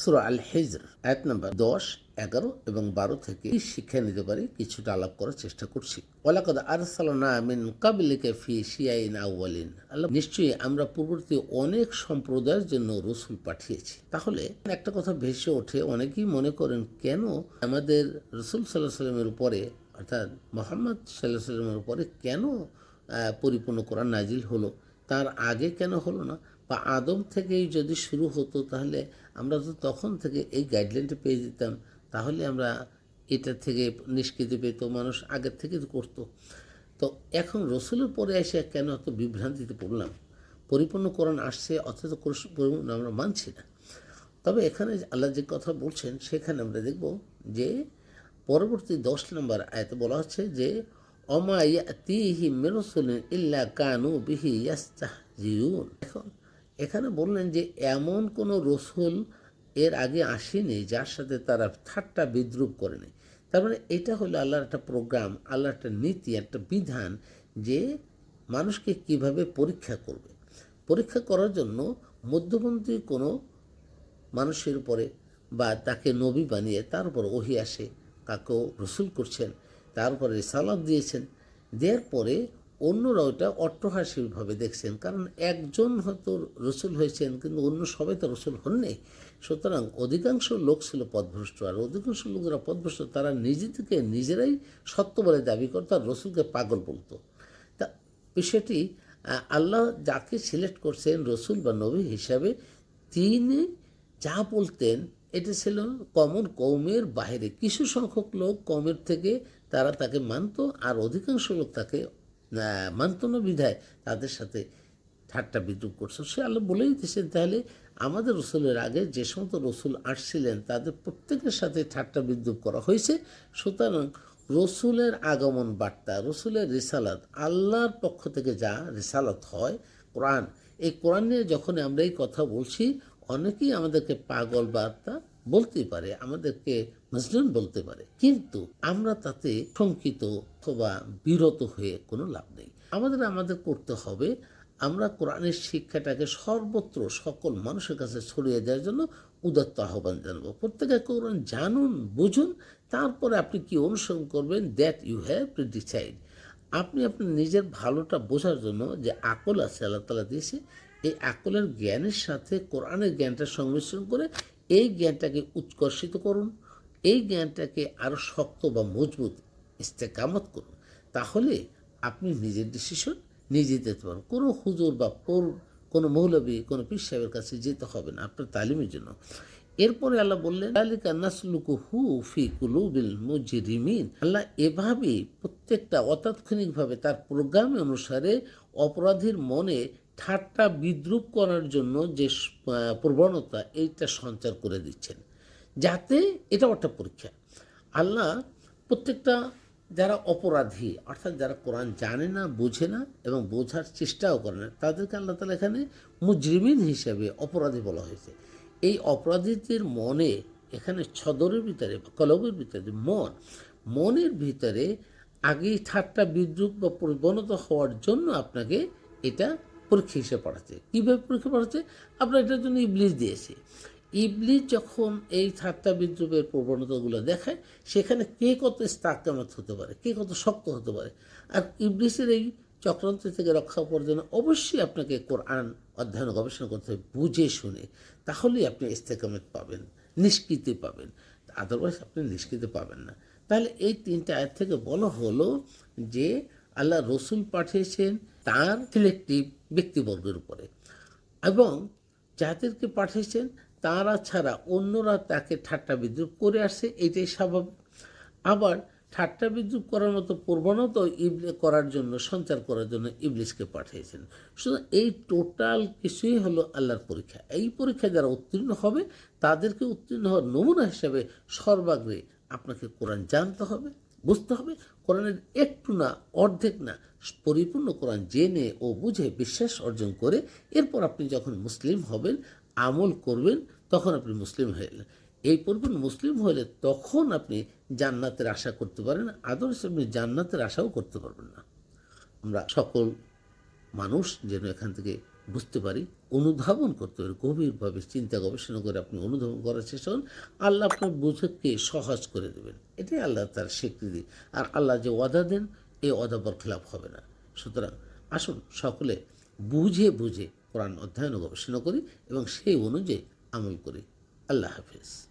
সুরা আল হিজর এক নম্বর দশ, এগারো এবং বারো থেকে শিক্ষা নিতে পারি, কিছুটা আলাপ করার চেষ্টা করছি। ওলাকদ আরসালনা মিন কাবলিকে ফি শিয়াইন আউয়ালিন আল্লাহ নিশ্চয়ই আমরা পূর্ববর্তী অনেক সম্প্রদায়ের জন্য রসুল পাঠিয়েছি। তাহলে একটা কথা ভেসে ওঠে, অনেকেই মনে করেন, কেন আমাদের রসুল সাল্লাহ সাল্লামের উপরে, অর্থাৎ মোহাম্মদ সাল্লাহ সাল্লামের উপরে কেন পরিপূর্ণ করা নাজিল হলো? তার আগে কেন হলো না? বা আদম থেকেই যদি শুরু হতো, তাহলে আমরা তো তখন থেকে এই গাইডলাইনটা পেয়ে যেতাম। তাহলে আমরা এটা থেকে নিষ্কৃতি পেত, মানুষ আগের থেকে করতো। তো এখন রসুলের পরে এসে কেন এত বিভ্রান্তিতে পড়লাম? পরিপূর্ণ কোরআন আসছে, অথচ পরিপূর্ণ আমরা মানছি না। তবে এখানে আল্লাহ যে কথা বলছেন, সেখানে আমরা দেখব যে পরবর্তী দশ নম্বর আয়তে বলা হচ্ছে যে, অমা ইয়াতিহি মিরসুলিন ইল্লা কানু বিহি ইয়াস্তাহজিউন। এখন এখানে বললেন যে এমন কোনো রসুল এর আগে আসেনি যার সাথে তারা ঠাট্টা বিদ্রুপ করেনি। তার মানে এটা হলো আল্লাহর একটা প্রোগ্রাম, আল্লাহর একটা নীতি, একটা বিধান যে মানুষকে কীভাবে পরীক্ষা করবে। পরীক্ষা করার জন্য মধ্যপন্থী কোনো মানুষের উপরে বা তাকে নবী বানিয়ে তার উপর ওহি আসে, কাকেও রসুল করছেন, তার উপরে রিসালাত দিয়েছেন। দেওয়ার পরে অন্যরা ওটা অট্টহাসিকভাবে দেখছেন। কারণ একজন হয়তো রসুল হয়েছেন, কিন্তু অন্য সবাই তো রসুল হননি। সুতরাং অধিকাংশ লোক ছিল পদভ্রষ্ট আর অধিকাংশ লোকেরা পদভ্রষ্ট তারা নিজেদেরকে নিজেরাই সত্য বলে দাবি করতো আর রসুলকে পাগল বলতো। তা বিষয়টি আল্লাহ যাকে সিলেক্ট করছেন রসুল বা নবী হিসাবে, তিনি যা বলতেন, এটা ছিল কমন কৌমের বাইরে। কিছু সংখ্যক লোক কমের থেকে তারা তাকে মানতো, আর অধিকাংশ লোক তাকে আহ, বিধায় তাদের সাথে ঠাট্টা বিদ্রুপ করছে। সে আল্লাহ বলেই দিয়েছেন তাহলে আমাদের রসুলের আগে যে সমস্ত রসুল আসছিলেন তাদের প্রত্যেকের সাথে ঠাট্টা বিদ্রুপ করা হয়েছে। সুতরাং রসুলের আগমন বার্তা রসুলের রিসালাত আল্লাহর পক্ষ থেকে যা রিসালাত হয় কোরআন এই কোরআন নিয়ে যখন আমরা এই কথা বলছি অনেকেই আমাদেরকে পাগল বার্তা বলতেই পারে, আমাদেরকে মজলুন বলতে পারে। কিন্তু আমরা তাতে শঙ্কিত অথবা বিরত হয়ে কোনো লাভ নেই। আমাদের আমাদের করতে হবে। আমরা কোরআনের শিক্ষাটাকে সর্বত্র সকল মানুষের কাছে ছড়িয়ে দেওয়ার জন্য উদাত্ত আহ্বান জানাব। প্রত্যেকে কোরআন জানুন, বুঝুন, তারপরে আপনি কি অনুসরণ করবেন that you have to decide আপনি আপনার নিজের ভালোটা বোঝার জন্য যে আকল আছে, আল্লাহ তালা দিয়েছে, এই আকলের জ্ঞানের সাথে কোরআনের জ্ঞানটা সংমিশ্রণ করে এই জ্ঞানটাকে উৎকর্ষিত করুন, এই জ্ঞানটাকে আরও শক্ত বা মজবুত ইস্তেকামত করুন। তাহলে আপনি নিজের ডিসিশন নিজে যেতে পারেন কোনো হুজুর বা কোনো মৌলবী, কোনো পীর সাহেবের কাছে যেতে হবে না আপনার তালিমের জন্য। এরপরে আল্লাহ বললেন, আলিকা নাসলুকু হু ফি কুলুবিল মুজরিমিন। আল্লাহ এভাবেই প্রত্যেকটা অতাৎক্ষণিকভাবে তার প্রোগ্রাম অনুসারে অপরাধীর মনে ঠাট্টা বিদ্রুপ করার জন্য যে প্রবণতা, এইটা সঞ্চার করে দিচ্ছেন। যাতে এটাও একটা পরীক্ষা। আল্লাহ প্রত্যেকটা যারা অপরাধী, অর্থাৎ যারা কোরআন জানে না, বোঝে না এবং বোঝার চেষ্টাও করে না, তাদেরকে আল্লাহ তালা এখানে মুজরিমিন হিসেবে অপরাধী বলা হয়েছে। এই অপরাধীদের মনে এখানে ছদরের ভিতরে কলবের ভিতরে মন, মনের ভিতরে আগেই ঠাট্টা বিদ্রুপ বা প্রবণতা হওয়ার জন্য আপনাকে এটা পরীক্ষা হিসেবে পড়াচ্ছে। কীভাবে পরীক্ষা পড়াচ্ছে? আপনার এটার জন্য ইবলিশ দিয়েছে। ইবলিশ যখন এই ঠাট্টা বিদ্রুপের প্রবণতাগুলো দেখায়, সেখানে কে কত স্তাকামত হতে পারে, কে কত শক্ত হতে পারে? আর ইবলিশের এই চক্রান্ত থেকে রক্ষা করার জন্য অবশ্যই আপনাকে কোরআন অধ্যয়ন গবেষণা করতে হবে, বুঝে শুনে। তাহলেই আপনি ইস্তেকামত পাবেন, নিষ্কৃতি পাবেন। আদারওয়াইজ আপনি নিষ্কৃতি পাবেন না। তাহলে এই তিনটা আয়াত থেকে বলা হলো যে, আল্লাহ রসুল পাঠিয়েছেন তার সিলেক্টিভ ব্যক্তিবর্গের উপরে। এবং যাদেরকে পাঠিয়েছেন, তারা ছাড়া অন্যরা তাকে ঠাট্টা বিদ্রুপ করে আসছে এটাই স্বাভাবিক। আবার ঠাট্টা বিদ্রুপ করার মতো প্রবণতা ইবলে, করার জন্য, সঞ্চার করার জন্য ইবলিশকে পাঠিয়েছেন। শুধু এই টোটাল কিছুই হলো আল্লাহর পরীক্ষা। এই পরীক্ষায় যারা উত্তীর্ণ হবে, তাদেরকে উত্তীর্ণ হওয়ার নমুনা হিসাবে সর্বাগ্রে আপনাকে কোরআন জানতে হবে। বুঝতে হবে, কোরআনের একটু না, অর্ধেক না, পরিপূর্ণ কোরআন জেনে ও বুঝে বিশ্বাস অর্জন করে এরপর আপনি যখন মুসলিম হবেন, আমল করবেন, তখন আপনি মুসলিম হয়ে গেলেন। এই পরিপূর্ণ মুসলিম হলে তখন আপনি জান্নাতের আশা করতে পারেন, আদর্শ আপনি জান্নাতের আশাও করতে পারবেন না। আমরা সকল মানুষ যেন এখান থেকে বুঝতে পারি, অনুধাবন করতে পারি, গভীরভাবে চিন্তা গবেষণা করে আপনি অনুধাবন করার চেষ্টা করুন। আল্লাহ আপনার বোঝকে সহজ করে দেবেন। এটাই আল্লাহ তার স্বীকৃতি। আর আল্লাহ যে ওয়াদা দেন, এই ওয়াদা বরখলাপ হবে না। সুতরাং আসুন সকলে বুঝে বুঝে কোরআন অধ্যয়ন গবেষণা করি এবং সেই অনুযায়ী আমল করি। আল্লাহ হাফিজ।